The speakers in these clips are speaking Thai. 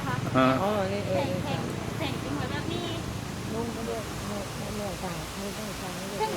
อะค่ะอ่าอ๋อนี่เอแทองแทงแทงเป็นเหมือนแบบนี้ลุงก็เรียกเมื่อเมื่อสั่งไม่ต้องสั่งไม่ได้เ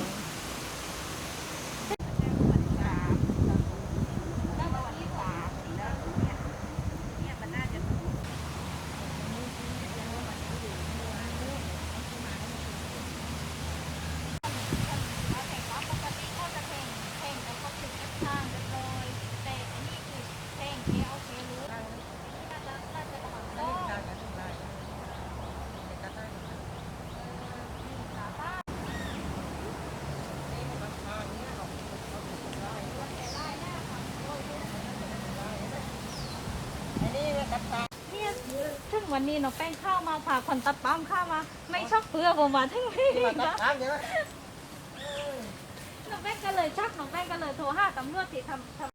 นี่ย ถึงวันนี้น้องแป้งเข้ามาผ่าคนตัดปั๊มเข้ามา ไม่ชอบเพื่อผมมาถึงนี่นะตามใช่ไหมน้องแป้งก็เลยชักน้องแป้งก็เลยโทรหาตำรวจที่ทำทำ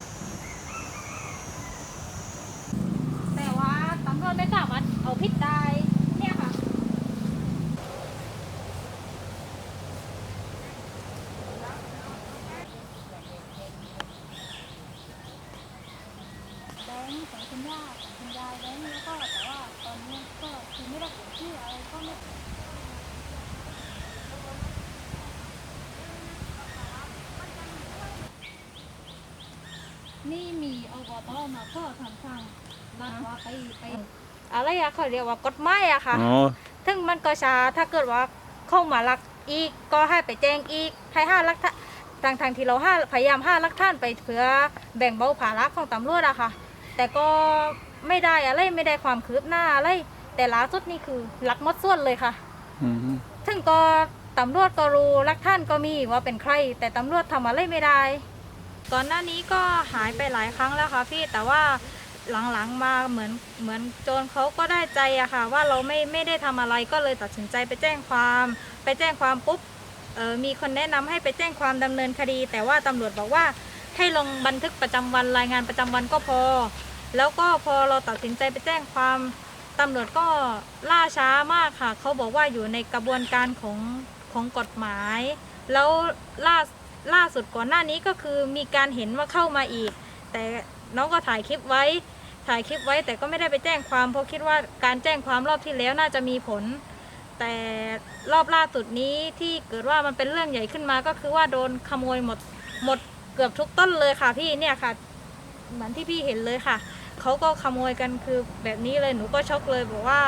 แต่ว่าตำรวจไม่สามารถเอาผิดได้เนี่ยค่ะ แบงค์ของคุณย่าของคุณยายแบงค์แล้วก็แต่ว่าตอนนี้ก็คือไม่ได้เขีย นชื่ออะไรก็ไม่นี่มีอบตมาก็ทำสั่งรัดว่าไปไปอะไรอะเขาเรียกว่ากฎหมายอะค่ะ อ๋อถึงมันก็ช้าถ้าเกิดว่าเข้ามาลักอีกก็ให้ไปแจ้งอีกให้ห้าลักท่าทางทางที่เราห้าพยายามห้าลักท่านไปเพื่อแบ่งเบาภาระของตำรวจอะค่ะ แต่ก็ไม่ได้อะไรไม่ได้ความคืบหน้าอะไร แต่ล่าสุดนี่คือลักหมดส่วนเลยค่ะอืมถึงก็ตำรวจก็รู้ลักท่านก็มีว่าเป็นใคร แต่ตำรวจทำอะไรไม่ได้ ก่อนหน้านี้ก็หายไปหลายครั้งแล้วค่ะพี่แต่ว่าหลังๆมาเหมือนเหมือนโจรเขาก็ได้ใจอะค่ะ ว่าเราไม่ไม่ได้ทำอะไรก็เลยตัดสินใจไปแจ้งความ ไปแจ้งความปุ๊บเออมีคนแนะนำให้ไปแจ้งความดำเนินคดี แต่ว่าตำรวจบอกว่าให้ลงบันทึกประจำวันรายงานประจำวันก็พอ แล้วก็พอเราตัดสินใจไปแจ้งความ ตำรวจก็ล่าช้ามากค่ะ เขาบอกว่าอยู่ในกระบวนการของของกฎหมาย แล้วล่าล่าสุดก่อนหน้านี้ก็คือมีการเห็นว่าเข้ามาอีก แต่น้องก็ถ่ายคลิปไว้ ถ่ายคลิปไว้แต่ก็ไม่ได้ไปแจ้งความ เพราะคิดว่าการแจ้งความรอบที่แล้วน่าจะมีผล แต่รอบล่าสุดนี้ที่เกิดว่ามันเป็นเรื่องใหญ่ขึ้นมาก็คือว่าโดนขโมยหมดหมดเกือบทุกต้นเลยค่ะพี่เนี่ยค่ะ เหมือนที่พี่เห็นเลยค่ะ เขาก็ขโมยกันคือแบบนี้เลยหนูก็ช็อกเลยบอกว่า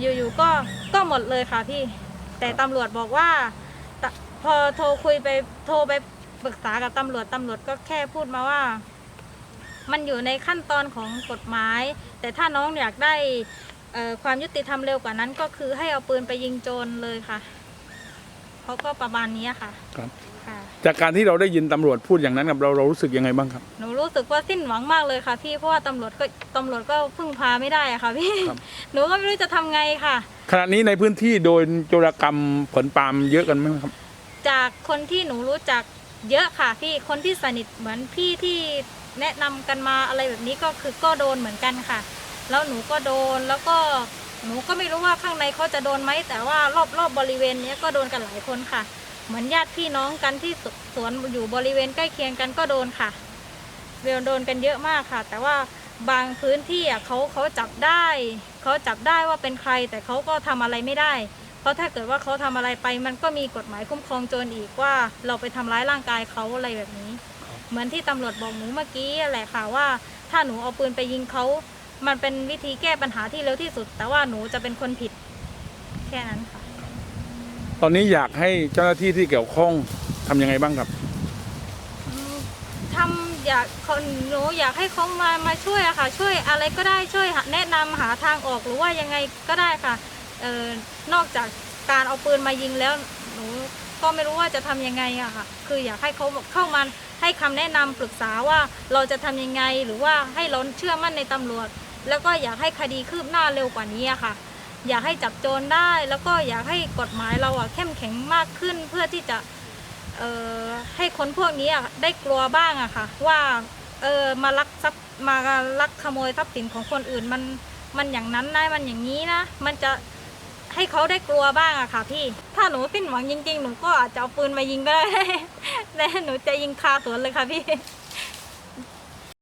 อยู่ๆก็ก็หมดเลยค่ะพี่ แต่ตำรวจบอกว่าตะพอโทรคุยไปโทรไปปรึกษากับตำรวจตำรวจก็แค่พูดมาว่า มันอยู่ในขั้นตอนของกฎหมาย แต่ถ้าน้องอยากได้ความยุติธรรมเร็วกว่านั้นก็คือให้เอาปืนไปยิงโจรเลยค่ะ เขาก็ประมาณนี้ค่ะครับค่ะ จากการที่เราได้ยินตำรวจพูดอย่างนั้นกับเราเรารู้สึกยังไงบ้างครับ หนูรู้สึกว่าสิ้นหวังมากเลยค่ะพี่เพราะว่าตำรวจก็ตำรวจก็พึ่งพาไม่ได้อะค่ะพี่ครับ หนูก็ไม่รู้จะทำไงค่ะ ขณะนี้ในพื้นที่โดนโจรกรรมผลปาล์มเยอะกันไหมครับ จากคนที่หนูรู้จักเยอะค่ะพี่คนที่สนิทเหมือนพี่ที่แนะนำกันมาอะไรแบบนี้ก็คือก็โดนเหมือนกันค่ะ แล้วหนูก็โดนแล้วก็ หนูก็ไม่รู้ว่าข้างในเขาจะโดนไหมแต่ว่ารอบรอบบริเวณเนี้ยก็โดนกันหลายคนค่ะ เหมือนญาติพี่น้องกันที่สวนอยู่บริเวณใกล้เคียงกันก็โดนค่ะเวลโดนกันเยอะมากค่ะ แต่ว่าบางพื้นที่อะเขาเขาจับได้เขาจับได้ว่าเป็นใคร แต่เขาก็ทำอะไรไม่ได้ เพราะถ้าเกิดว่าเขาทำอะไรไปมันก็มีกฎหมายคุ้มครองโจรอีกว่า เราไปทำร้ายร่างกายเขาอะไรแบบนี้ เหมือนที่ตำรวจบอกหนูเมื่อกี้แหละค่ะว่า ถ้าหนูเอาปืนไปยิงเขา มันเป็นวิธีแก้ปัญหาที่เร็วที่สุด แต่ว่าหนูจะเป็นคนผิดแค่นั้นค่ะ ตอนนี้อยากให้เจ้าหน้าที่ที่เกี่ยวข้องทำยังไงบ้างครับอืมทำอยากคนหนูอยากให้เขามามาช่วยอะค่ะ ช่วยอะไรก็ได้ช่วยหาแนะนำหาทางออกหรือว่ายังไงก็ได้ค่ะเออนอกจากการเอาปืนมายิงแล้วหนูก็ไม่รู้ว่าจะทำยังไงอะค่ะ คืออยากให้เขาเข้ามาให้คำแนะนำปรึกษาว่าเราจะทำยังไงหรือว่าให้เราเชื่อมั่นในตำรวจ แล้วก็อยากให้คดีคืบหน้าเร็วกว่านี้อะค่ะ อยากให้จับโจรได้ แล้วก็อยากให้กฎหมายเราอะเข้มแข็งมากขึ้นเพื่อที่จะเอ่อให้คนพวกนี้อะได้กลัวบ้างอะค่ะ ว่าเออมาลักทรัพย์มาลักขโมยทรัพย์สินของคนอื่นมันมันอย่างนั้นนะมันอย่างนี้นะมันจะให้เขาได้กลัวบ้างอะค่ะพี่ ถ้าหนูสิ้นหวังจริงๆ หนูก็อาจจะเอาปืนมายิงก็ได้แต่หนูจะยิงคาสวนเลยค่ะพี่